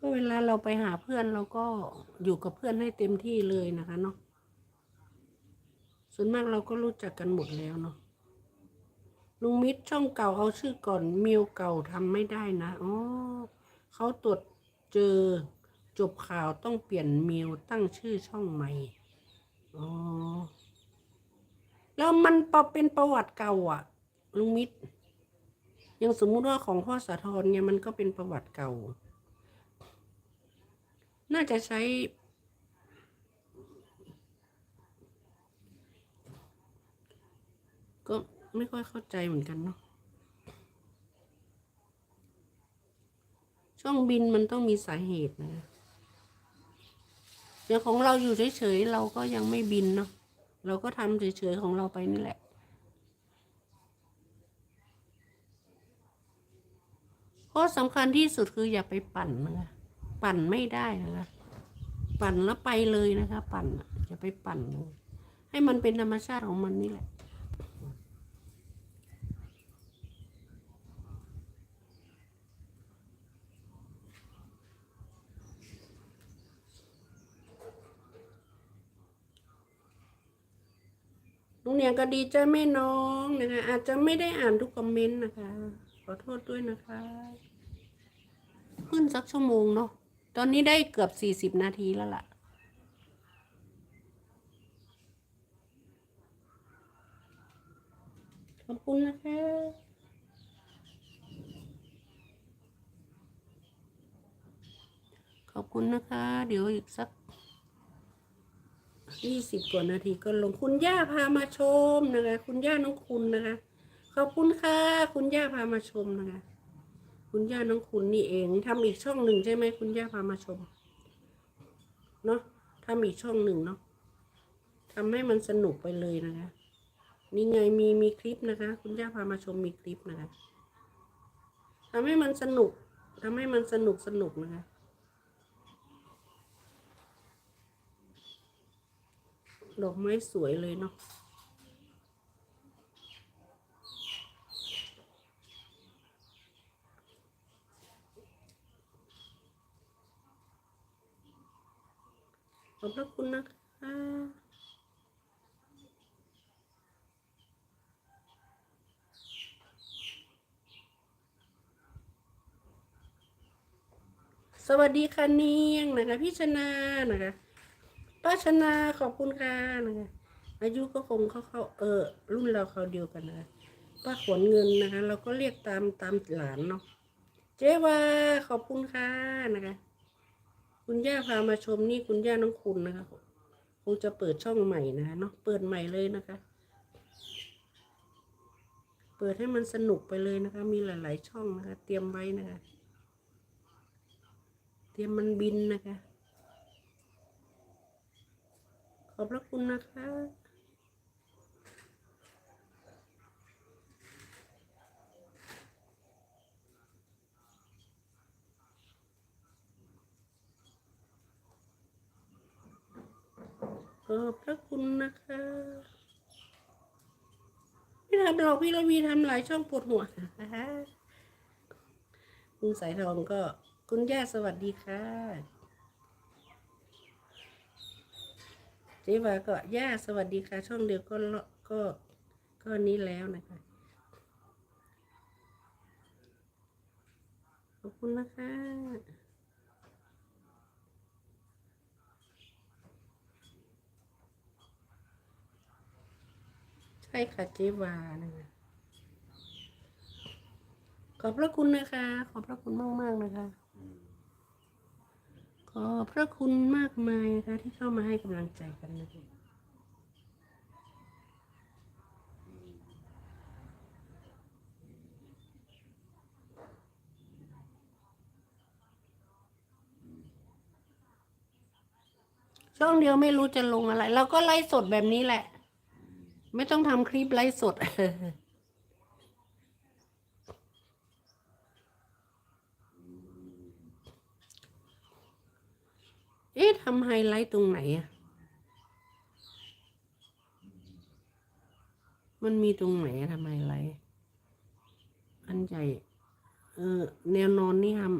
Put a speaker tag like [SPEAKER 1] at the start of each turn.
[SPEAKER 1] ก็เวลาเราไปหาเพื่อนเราก็อยู่กับเพื่อนให้เต็มที่เลยนะคะเนาะส่วนมากเราก็รู้จักกันหมดแล้วเนาะลุงมิตรช่องเก่าเอาชื่อก่อนมิวเก่าทำไม่ได้นะอ๋อเขาตรวจเจอจบข่าวต้องเปลี่ยนมิวตั้งชื่อช่องใหม่อ๋อแล้วมันปเป็นประวัติเก่าอะ ลุงมิตรยังสมมุติว่าของพ่อสาธรเนี่ยมันก็เป็นประวัติเก่า น่าจะใช้ ก็ไม่ค่อยเข้าใจเหมือนกันเนาะช่องบินมันต้องมีสาเหตุนะอย่างของเราอยู่เฉยๆเราก็ยังไม่บินเนาะเราก็ทำเฉยๆของเราไปนี่แหละข้อสำคัญที่สุดคืออย่าไปปั่นนะคะ ปั่นไม่ได้นะคะปั่นแล้วไปเลยนะคะ ปั่นอะไปปั่นเลยให้มันเป็นธรรมชาติของมันนี่แหละลุงเนียงก็ดีใจแม่น้องนะคะ อาจจะไม่ได้อ่านทุกคอมเมนต์นะคะ ขอโทษด้วยนะคะ ขึ้นสักชั่วโมงเนาะ ตอนนี้ได้เกือบสี่สิบนาทีแล้วล่ะ ขอบคุณนะคะขอบคุณนะคะ เดี๋ยวอีกสักยี่สิบกว่านาทีก็ลงคุณย่าพามาชมนะคะ คุณย่าน้องคุณนะคะ ขอบคุณค่ะ คุณย่าพามาชมนะคะ คุณย่าน้องคุณนี่เองทำอีกช่องหนึ่งใช่ไหมคุณย่าพามาชม เนาะทำอีกช่องหนึ่งเนาะทำให้มันสนุกไปเลยนะคะ นี่ไงมีมีคลิปนะคะ คุณย่าพามาชมมีคลิปนะคะทำให้มันสนุกทำให้มันสนุกสนุกนะคะดอกไม้สวยเลยเนาะ ขอบพระคุณนะคะสวัสดีค่ะเนียงนะคะพี่ชนานะคะป้าชนาขอบคุณค่ะนะคะอายุก็คงเขาเขาเออ รุ่นเราเขาเดียวกันนะะป้าขนเงินนะคะ เราก็เรียกตามตามหลานเนาะเจ๊วาขอบคุณค่ะนะคะ คุณย่าพามาชมนี่คุณย่าน้องคุณนะคะคงจะเปิดช่องใหม่นะคะเนาะเปิดใหม่เลยนะคะ เปิดให้มันสนุกไปเลยนะคะ มีหลาย ๆ ช่องนะคะ เตรียมไว้นะคะ เตรียมมันบินนะคะ ขอบพระคุณนะคะ อบพระคุณนะคะ ไม่ทำหรอกพี่ระวีทำหลายช่องปวดหัวนะคะคุณสายทองก็คุณย่าสวัสดีค่ะ เจ๊วาก็ย่าสวัสดีค่ะ ช่องเดียวก็ก็ก็นี้แล้วนะคะ ขอบคุณนะคะ ใช่ค่ะเจ๊วานะคะขอบพระคุณนะคะ ขอบพระคุณมากมากนะคะ ขอบพระคุณมากมายนะคะ ที่เข้ามาให้กำลังใจกันนะคะช่องเดียวไม่รู้จะลงอะไร เราก็ไลฟ์สดแบบนี้แหละ ไม่ต้องทำคลิปไลฟ์สด เอ๊ะทำไฮไลท์ตรงไหนอะมันมีตรงไหนทำไฮไลท์อันใหญ่ เออ แนวนอนนี่ทำ